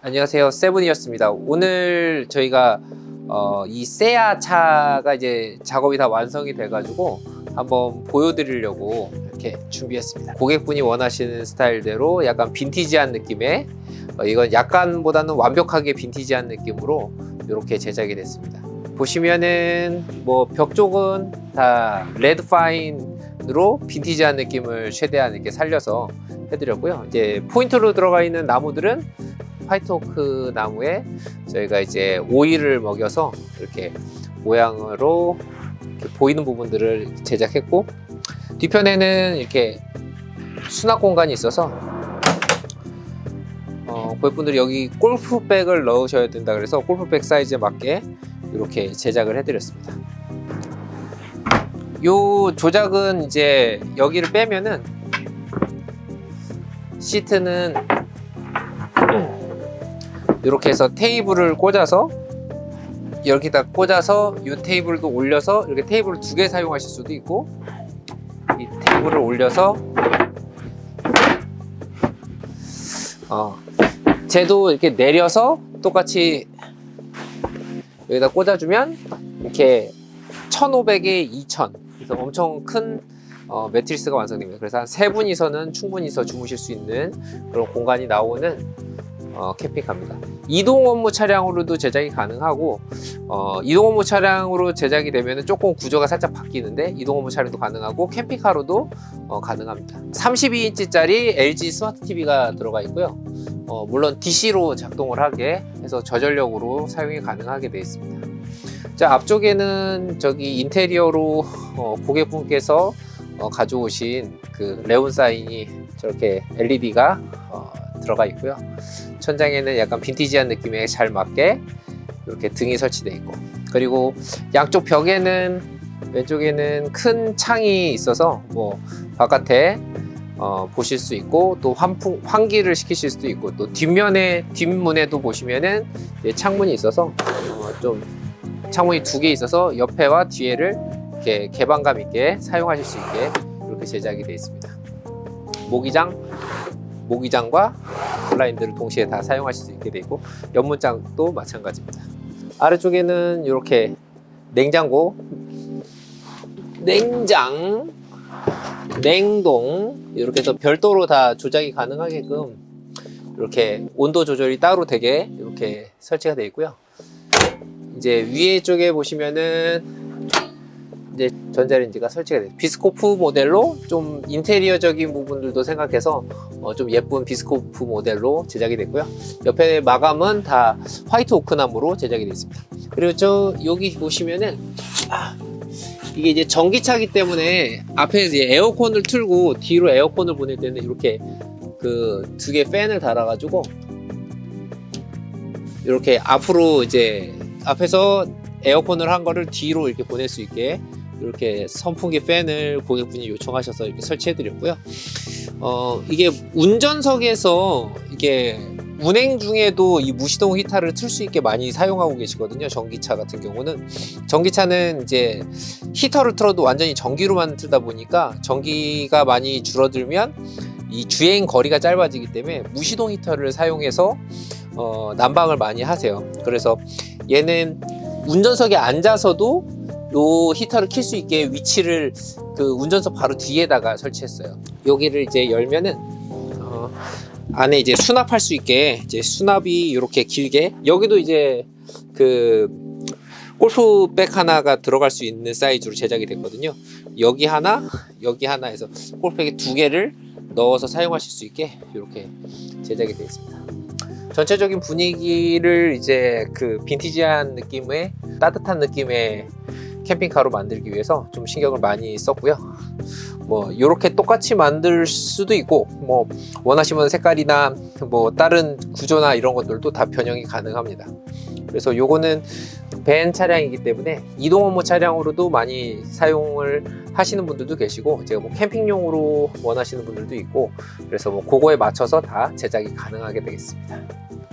안녕하세요. 세븐이었습니다. 오늘 저희가 어, 이 세아 차가 이제 작업이 다 완성이 돼가지고 한번 보여드리려고 이렇게 준비했습니다. 고객분이 원하시는 스타일대로 약간 빈티지한 느낌의 어, 이건 약간보다는 완벽하게 빈티지한 느낌으로 이렇게 제작이 됐습니다. 보시면은 뭐 벽 쪽은 다 레드 파인으로 빈티지한 느낌을 최대한 이렇게 살려서 해드렸고요. 이제 포인트로 들어가 있는 나무들은 화이트오크 나무에 저희가 이제 오일을 먹여서 이렇게 모양으로 이렇게 보이는 부분들을 제작했고 뒤편에는 이렇게 수납 공간이 있어서 어, 고객분들이 여기 골프백을 넣으셔야 된다 그래서 골프백 사이즈에 맞게 이렇게 제작을 해드렸습니다. 요 조작은 이제 여기를 빼면은 시트는 이렇게 해서 테이블을 꽂아서 여기다 꽂아서 이 테이블도 올려서 이렇게 테이블을 두개 사용하실 수도 있고 이 테이블을 올려서 어, 쟤도 이렇게 내려서 똑같이 여기다 꽂아주면 이렇게 1500에 2000 그래서 엄청 큰 어, 매트리스가 완성됩니다. 그래서 한 세 분이서는 충분히 서 주무실 수 있는 그런 공간이 나오는 어, 캠핑카입니다. 이동 업무 차량으로도 제작이 가능하고 어, 이동 업무 차량으로 제작이 되면 조금 구조가 살짝 바뀌는데 이동 업무 차량도 가능하고 캠핑카로도 어, 가능합니다. 32인치짜리 LG 스마트 TV가 들어가 있고요. 어, 물론 DC로 작동을 하게 해서 저전력으로 사용이 가능하게 되어 있습니다. 자 앞쪽에는 저기 인테리어로 어, 고객분께서 어, 가져오신 그 레온 사인이 저렇게 LED가 어, 들어가 있고요. 천장에는 약간 빈티지한 느낌에 잘 맞게 이렇게 등이 설치되어 있고 그리고 양쪽 벽에는 왼쪽에는 큰 창이 있어서 뭐 바깥에 어, 보실 수 있고 또 환풍 환기를 시키실 수도 있고 또 뒷면에 뒷문에도 보시면은 창문이 있어서 어, 좀 창문이 두 개 있어서 옆에와 뒤에를 이렇게 개방감 있게 사용하실 수 있게 이렇게 제작이 되어 있습니다. 모기장 모기장과 블라인드를 동시에 다 사용하실 수 있게 되고 연문장도 마찬가지입니다. 아래쪽에는 이렇게 냉장고, 냉장, 냉동 이렇게 해서 별도로 다 조작이 가능하게끔 이렇게 온도 조절이 따로 되게 이렇게 설치가 되어 있고요. 이제 위에 쪽에 보시면은 이제 전자레인지가 설치가 돼요. 비스코프 모델로 좀 인테리어적인 부분들도 생각해서 어, 좀 예쁜 비스코프 모델로 제작이 됐고요. 옆에 마감은 다 화이트 오크 나무로 제작이 되어 있습니다. 그리고 저 여기 보시면은 아, 이게 이제 전기차기 때문에 앞에 이제 에어컨을 틀고 뒤로 에어컨을 보낼 때는 이렇게 그 두 개 팬을 달아가지고 이렇게 앞으로 이제 앞에서 에어컨을 한 거를 뒤로 이렇게 보낼 수 있게 이렇게 선풍기 팬을 고객분이 요청하셔서 이렇게 설치해 드렸고요. 어, 이게 운전석에서 이게 운행 중에도 이 무시동 히터를 틀 수 있게 많이 사용하고 계시거든요. 전기차 같은 경우는 전기차는 이제 히터를 틀어도 완전히 전기로만 틀다 보니까 전기가 많이 줄어들면 이 주행 거리가 짧아지기 때문에 무시동 히터를 사용해서 어, 난방을 많이 하세요. 그래서 얘는 운전석에 앉아서도 요 히터를 킬 수 있게 위치를 그 운전석 바로 뒤에다가 설치했어요. 여기를 이제 열면은 어, 안에 이제 수납할 수 있게 이제 수납이 이렇게 길게 여기도 이제 그 골프백 하나가 들어갈 수 있는 사이즈로 제작이 됐거든요. 여기 하나, 여기 하나 해서 골프백에 두 개를 넣어서 사용하실 수 있게 이렇게 제작이 되어 있습니다. 전체적인 분위기를 이제 그 빈티지한 느낌의 따뜻한 느낌의 캠핑카로 만들기 위해서 좀 신경을 많이 썼고요. 뭐 이렇게 똑같이 만들 수도 있고 뭐 원하시면 색깔이나 뭐 다른 구조나 이런 것들도 다 변형이 가능합니다. 그래서 요거는 밴 차량이기 때문에 이동 업무 차량으로도 많이 사용을 하시는 분들도 계시고 제가 뭐 캠핑용으로 원하시는 분들도 있고 그래서 뭐 그거에 맞춰서 다 제작이 가능하게 되겠습니다.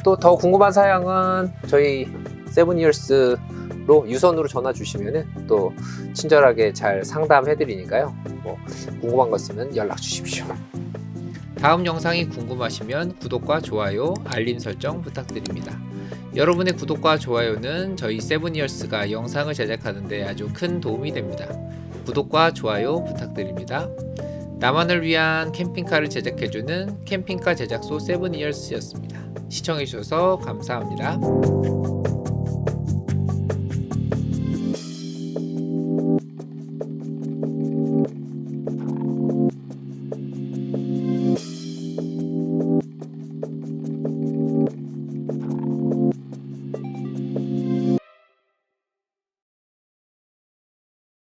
또 더 궁금한 사양은 저희 세븐이얼스 로 유선으로 전화 주시면은 또 친절하게 잘 상담해 드리니까요. 뭐 궁금한 거 있으면 연락 주십시오. 다음 영상이 궁금하시면 구독과 좋아요, 알림 설정 부탁드립니다. 여러분의 구독과 좋아요는 저희 세븐이얼스가 영상을 제작하는데 아주 큰 도움이 됩니다. 구독과 좋아요 부탁드립니다. 나만을 위한 캠핑카를 제작해주는 캠핑카 제작소 세븐이얼스였습니다. 시청해주셔서 감사합니다.